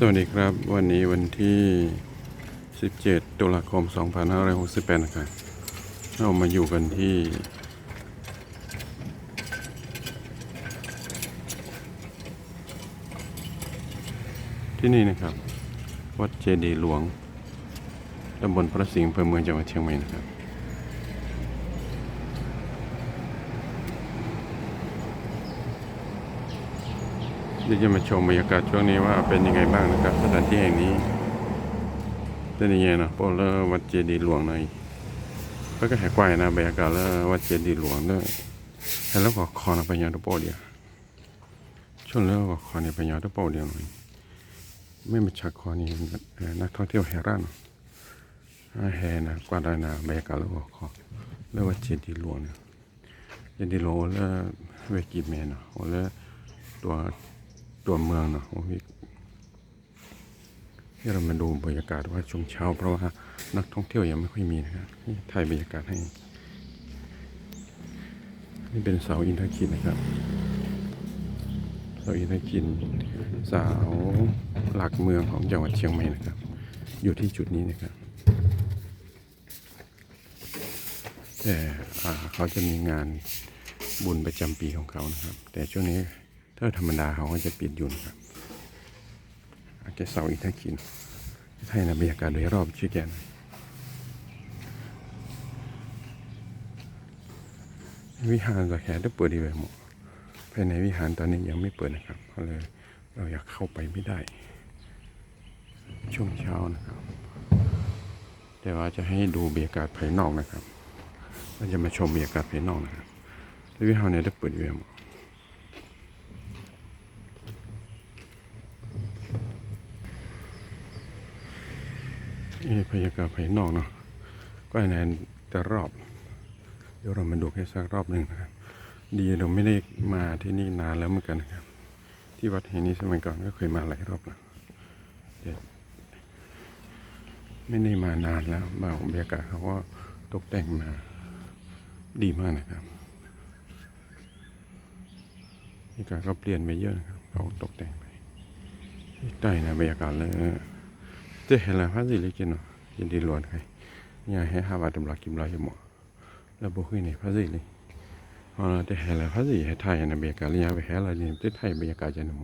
สวัสดีครับวันนี้วันที่ 17 ตุลาคม 2568 นะครับเรามาอยู่กันที่ ที่นี่นะครับ วัดเจดีหลวงตำบลพระสิงห์อำเภอเมืองจังหวัดเชียงใหม่นะครับ เดี๋ยวจะมาชมบรรยากาศช่วงนี้ว่าเป็นยังไงบ้างนะครับ สถานที่แห่งนี้เป็นยังไงนะพวกเลวัดเจดีหลวงหน่อยก็ก็แหกไกวนะบรรยากาศแล้ววัดเจดีหลวงเนอะแล้วก็คอนะปัญญาตุโปเดียวช่วงแล้วก็คอในปัญญาตุโปเดียวหน่อยไม่มาชักคอนี่เอ่นักท่องเที่ยวแห่ร้านแห่นะกวาดได้นะบรรยากาศแล้วก็คอแล้ววัดเจดีหลวงเนี่ยเจดีหลวงแล้วเวกิเมนเนาะแล้วตัว ตัวเมืองเนาะโอ้ยที่เรามาดูบรรยากาศว่าช่วงเช้า เพราะว่านักท่องเที่ยวยังไม่ค่อยมีนะครับนี่ถ่ายบรรยากาศให้ นี่เป็นเสาอินทคินนะครับเสาอินทคินเสาหลักเมืองของจังหวัดเชียงใหม่นะครับ อยู่ที่จุดนี้นะครับแต่เขาจะมีงานบุญประจำปีของเขานะครับ แต่ช่วงนี้ ถ้าธรรมดาเขาก็จะปิดอยู่นะครับอาจจะเสาอีกท่ากินไทยนะบรรยากาศโดยรอบชื่อแกนวิหารก็แค่ได้เปิดดีไปหมดภายในวิหารตอนนี้ยังไม่เปิดนะครับก็เลยเราอยากเข้าไปไม่ได้ ช่วงเช้านะครับ แต่ว่าจะให้ดูบรรยากาศภายนอกนะครับเราจะมาชมบรรยากาศภายนอกนะครับแล้ววิหารเนี่ยได้เปิดอยู่ไปหมด นี่บรรยากาศภายนอกเนาะก็แนนแต่รอบ เดี๋ยวเรามาดูแค่สักรอบหนึ่งนะครับ ดีเราไม่ได้มาที่นี่นานแล้วเหมือนกันนะครับ ที่วัดแห่งนี้สมัยก่อนก็เคยมาหลายรอบแล้วแต่ไม่ได้มานานแล้วมางบรรยากาศเขาก็ตกแต่งมาดีมากนะครับบรรยากาศก็เปลี่ยนไปเยอะนะครับเขาตกแต่งไปใต้นะบรรยากาศเลย เจ๊เห็นแล้วพระสิเลยกินเนาะยินดีล้วนใครอย่ยให้ห้าบาทตำลักกิมร้อยหมอแล้วบุกขึ้นี่พระสิเลยอ๋อเจ๊เห็นแล้วพระสิให้ไทยในเบียากาเรียไปแห่อะไรนี่เจ๊ไทยบรรยากาศจะหนู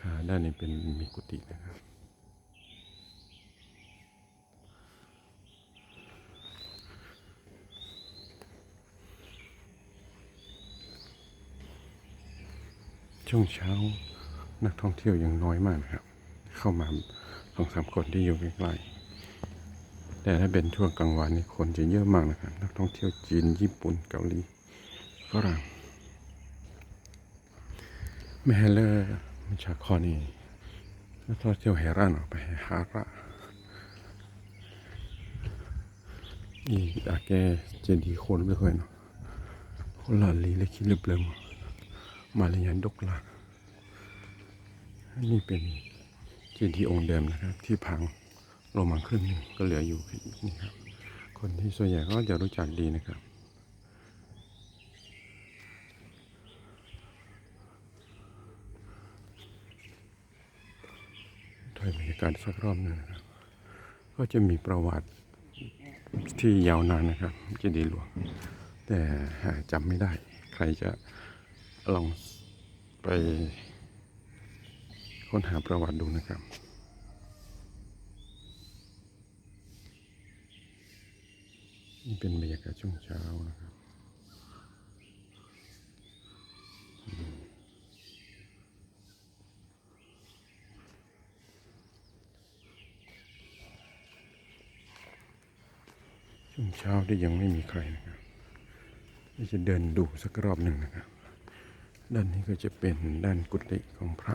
ค่ะด้านนี้เป็นมีกุฏินะครับช่วงเช้านักท่องเที่ยวยังน้อยมากนะครับ เข้ามาสองสามคนที่อยู่ใกล้ๆแต่ถ้าเป็นช่วงกลางวันนี่คนจะเยอะมากนะครับนักท่องเที่ยวจีนญี่ปุ่นเกาหลีฝรั่งแม่เลอร์มิชาคอนี่นักท่องเที่ยวแห่ร้านออกไปหาระอีอาแกเจดีคนไม่ค่อยเนาะคนหลอนลีเลยคิดลึกเลยมาเลยยันดกลานี่เป็น เจดีย์องค์เดิมนะครับ ที่พังลงมาครึ่งนึงก็เหลืออยู่นี่ครับ คนที่ส่วนใหญ่ก็จะรู้จักดีนะครับถอยบรรยากาศสักรอบนึงนะครับ ก็จะมีประวัติที่ยาวนานนะครับเจดีย์หลวง แต่จำไม่ได้ ใครจะลองไป ค้นหาประวัติดูนะครับ นี่เป็นบรรยากาศช่วงเช้านะครับช่วงเช้าที่ยังไม่มีใครนะครับนี่จะเดินดูสักรอบหนึ่งนะครับ ด้านนี้ก็จะเป็นด้านกุฏิของพระ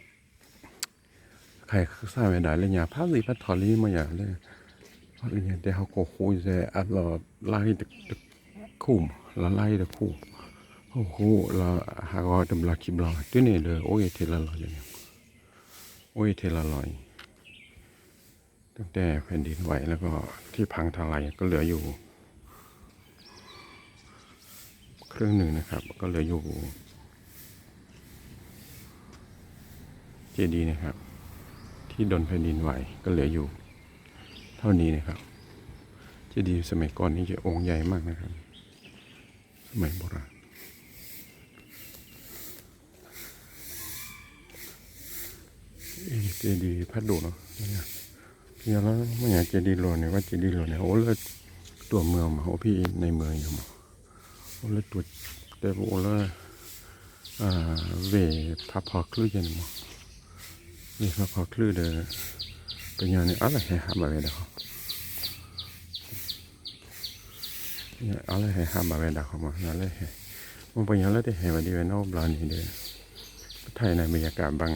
ไม่อยากใครสร้างไม่ได้เลยเนี่ยภาพนี้พัดถอลีมาอย่างเลยเพราะอย่างแต่เขาโกคุยจะอัดเราไล่ตะคุ้มเราไล่ตะคุ้โอ้โหเราหากว่าดำลาคิบเราตัวนี้เลยโอ้ยเทละลอยอย่างเงี้ยโอ้ยเทละลอยตั้งแต่แผ่นดินไหวแล้วก็ที่พังทลายก็เหลืออยู่ เครื่องหนึ่งนะครับ ก็เหลืออยู่เจดีย์นะครับ ที่ดนแผ่นดินไหวก็เหลืออยู่ เท่านี้นะครับเจดีย์สมัยก่อนนี่จะองค์ใหญ่มากนะครับ สมัยโบราณเจดีย์พัดดุเนาะเนี่ยแล้วไม่อยากเจดีย์หลวงเนี่ยว่าเจดีย์หลวงเนี่ยโอ้เลิศตัวเมืองมาโอ้พี่ในเมืองอยู่มาโอ้เลิศตัวแต่โอ้เลิศอ่าเวพับพอคลื่นยันมา นี่เขาพอคลื่นเดอเป็นยังไงอะไรให้หามาเวดาเขาอะไรให้หามาเวดาเขามาอะไรเลยมันเป็นยังไงที่เห็นวันดีเวนอบลานี่เด้อไทยในบรรยากาศบาง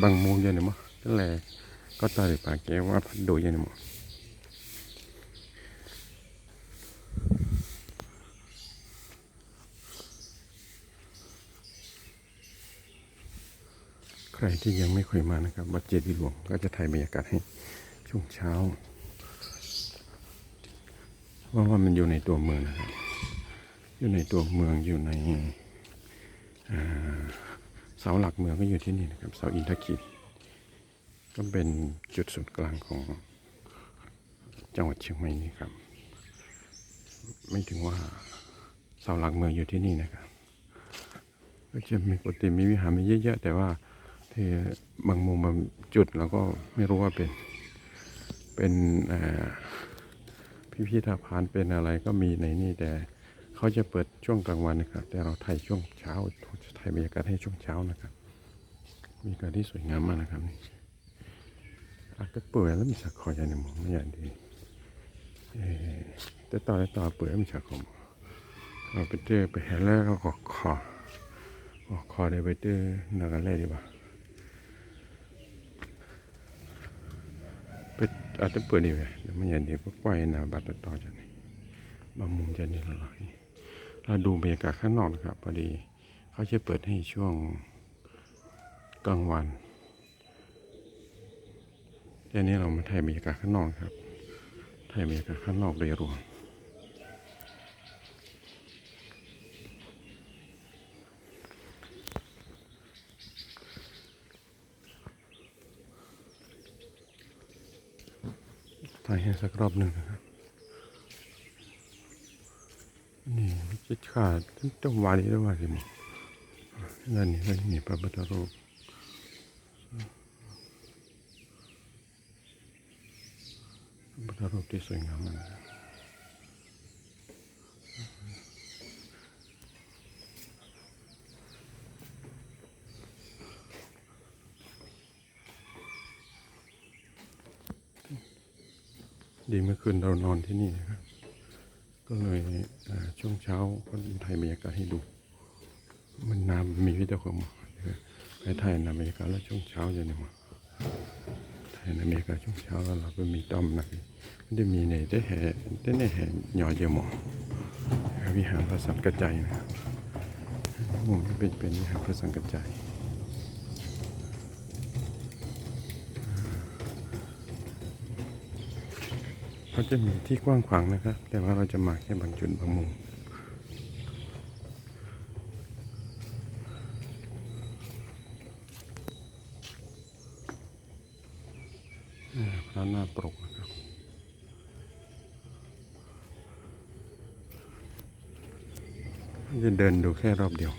บางมุมยังไงมั้งนั่นแหละก็ตาดิปากแกว่าพัดดูยังไงมั้ง รที่ยังไม่เคยมานะครับวัดเจดีย์หลวงก็จะถ่ายบรรยากาศให้ช่วงเช้าว่าว่ามันอยู่ในตัวเมืองนะครับ อยู่ในตัวเมืองอยู่ในเสาหลักเมืองก็อยู่ที่นี่นะครับเสาอินทคิดก็เป็นจุดศูนย์กลางของจังหวัดเชียงใหม่นี่ครับ ไม่ถึงว่าเสาหลักเมืองอยู่ที่นี่นะครับก็จะมีปกติมีวิหารมีเยอะๆแต่ว่า ที่บางมุมบางจุดเราก็ไม่รู้ว่าเป็น เป็นพิพิธภัณฑ์เป็นอะไรก็มีในนี่แต่เขาจะเปิดช่วงกลางวันนะครับ แต่เราถ่ายช่วงเช้าถ่ายบรรยากาศให้ช่วงเช้านะครับ มีการที่สวยงามมากนะครับนี่อาจจะเปิดแล้วมีสักคอยในหมองไม่อย่างดีแต่ต่อแต่ต่อเปิดแล้วมีสักคอมเราไปเจอไปเห็นแล้วก็กอคอขอคอได้ไปเจอนักอะไรดีป่ะ ไป อาจจะเปิดดีไปเลยวมันอย่างเดียวก็ปล่อยนาบัตรต่อจากนี้บางมุมจะนี่ละลายเราดูบรรยากาศข้างนอกนะครับพอดีเขาจะเปิดให้ช่วงกลางวันทีนี้เรามาถ่ายบรรยากาศข้างนอกครับถ่ายบรรยากาศข้างนอกโดยรวม ถ่ายให้สักรอบหนึ่งนะครับ นี่จิตขาดต้องวานี้ด้วยว่าสิมนั่นนี่นั่นนี่พระพุทธรูปพระพุทธรูปที่สวยงามนะครับีเมื่อคืนเรานอนที่นี่นะครับ ก็เลยช่วงเช้าก็ถ่ายบรรยากาศให้ดู มันน้ำมีวิดีโอมาไปถ่ายน้ำบรรยากาศแล้วช่วงเช้าอย่างนี้มาถ่ายน้ำบรรยากาศช่วงเช้าแล้วเราก็มีต้อมนะมันจะมีในได้แห่ได้ในแห่หย่อเยอะหมอวิหารพระสังกระจายนะครับมุมที่เป็นเป็นวิหารพระสังกระจาย เขาจะมีที่กว้างขวางนะครับ แต่ว่าเราจะมาแค่บางจุดบางมุมพระหน้าปรกนะครับจะเดินดูแค่รอบเดียว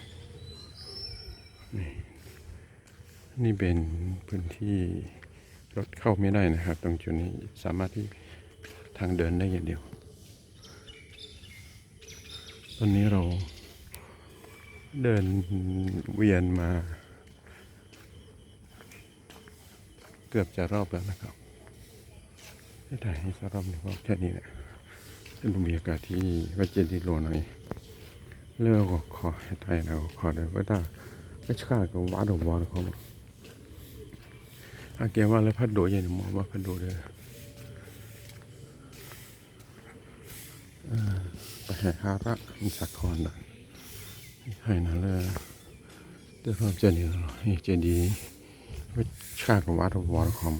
นี่นี่เป็นพื้นที่รถเข้าไม่ได้นะครับ ตรงจุดนี้สามารถที่ ทางเดินได้อย่างเดียว ตอนนี้เราเดินเวียนมา เกือบจะรอบแล้วนะครับให้ถ่ายให้สักรอบหนึ่งก็แค่นี้แหละเป็นบรรยากาศที่วัดเจดีย์หลวงหน่อยเลือกขอให้ถ่ายแล้วขอเดี๋ยวก็ได้ไม่ใช่ก็วัดหรือวัดเขาอาเกว่าเลยพัดโดยันมองว่าพัดโดเลยเอ่อ ไปแห่ฮาระมิสักคอนดันให้นั่นเลยเดี๋ยวเราจะนี่นี่เจดีย์ไม่ชากับวัดวรคอม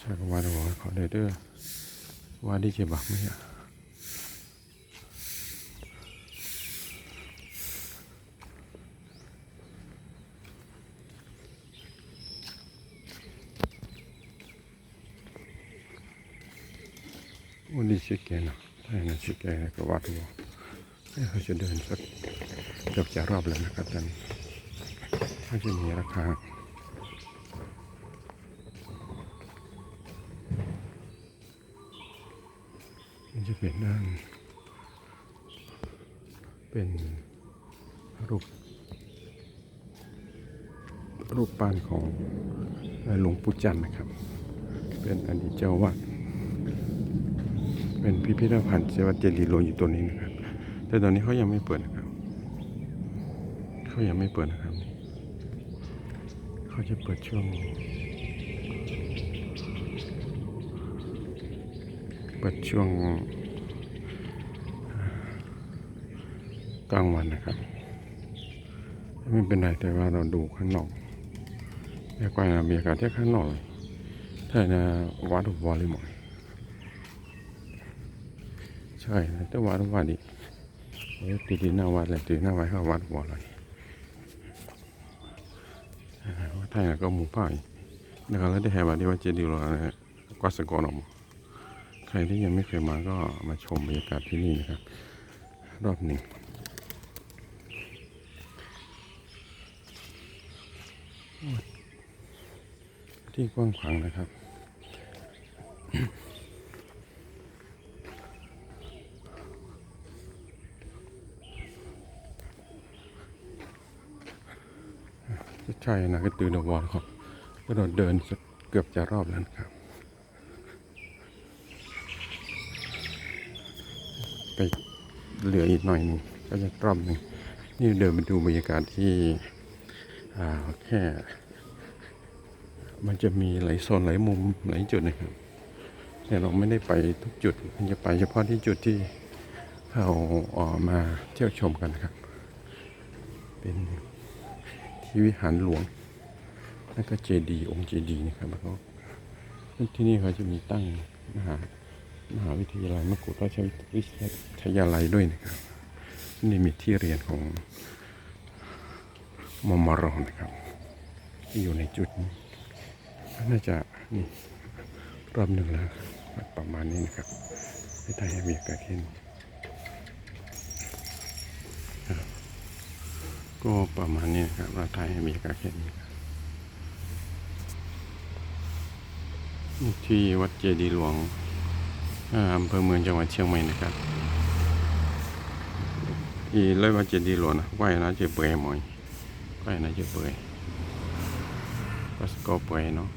ชากับวัดวรคอมเลยเด้อว่าดีเจ็บบักไหมอะวันนี้ชิคเก้ นนะถ้าอย่างนั้นชิคเก้นก็วัดหัวเอ้ยเขาจะเดินสักเกือบจะรอบแล้วนะครับตอนนี้เขาจะมีราคาจะเป็นด้านเป็นรูป รูปปั้นของหลวงปู่จันนะครับ เป็นอดีตเจ้าวัด เป็นพิพิธภัณฑ์เจวัดเจดีย์หลวงอยู่ตัวนี้นะครับ แต่ตอนนี้เขายังไม่เปิดนะครับ เขายังไม่เปิดนะครับ เขาจะเปิดช่วง เปิดช่วงกลางวันนะครับ ไม่เป็นไรแต่ว่าเราดูข้างนอกแม่กว่าบรรยากาศที่ข้างนอกเลยถ้านวัดวอลเลย์บอล ใช่นะแต่วัดวัดดิเอ้ยตีดีหน้าวัดเลยตีหน้าวัดเข้าวัดหัวเลยอ่าไทยน่ะก็หมู่ป่ายนะครับแล้วได้แห่วัดที่วัดเจดีย์หลวงนะกวัดสกอร์ออกมใครที่ยังไม่เคยมาก็มาชมบรรยากาศที่นี่นะครับ รอบหนึ่งที่กว้างขวางนะครับ ใช่นะก็ตื่นวอลครับก็เราเดินเกือบจะรอบแล้วครับ ไปเหลืออีกหน่อยนึงก็จะรอบหนึ่งนี่เดินไปดูบรรยากาศที่อ่าแค่ มันจะมีหลายโซนหลายมุมหลายจุดนะครับแต่เราไม่ได้ไปทุกจุด มันจะไปเฉพาะที่จุดที่เราออกมาเที่ยวชมกันนะครับ เป็น ที่วิหารหลวง แล้วก็เจดีย์องค์เจดีย์นะครับแล้วก็ที่นี่เขาจะมีตั้งมหามหาวิทยาลัยมกุฎราชวิทยาลัยด้วยนะครับนี่มีที่เรียนของมอมรอนะครับ ที่อยู่ในจุดนี้น่าจะนี่รอบหนึ่งแล้วประมาณนี้นะครับให้ไทยให้มีอากาเห็นครับ ก็ประมาณนี้นะครับเราไทยให้มีอากาศเห็นครับนี่ที่วัดเจดีหลวงอ่าอำเภอเมืองจังหวัดเชียงใหม่นะครับอีเลยวัดเจดีหลวงนะไหวนะเจเปื่อยหมอยไหวนะเจเปื่อยก็สกอเปื่อยเนาะ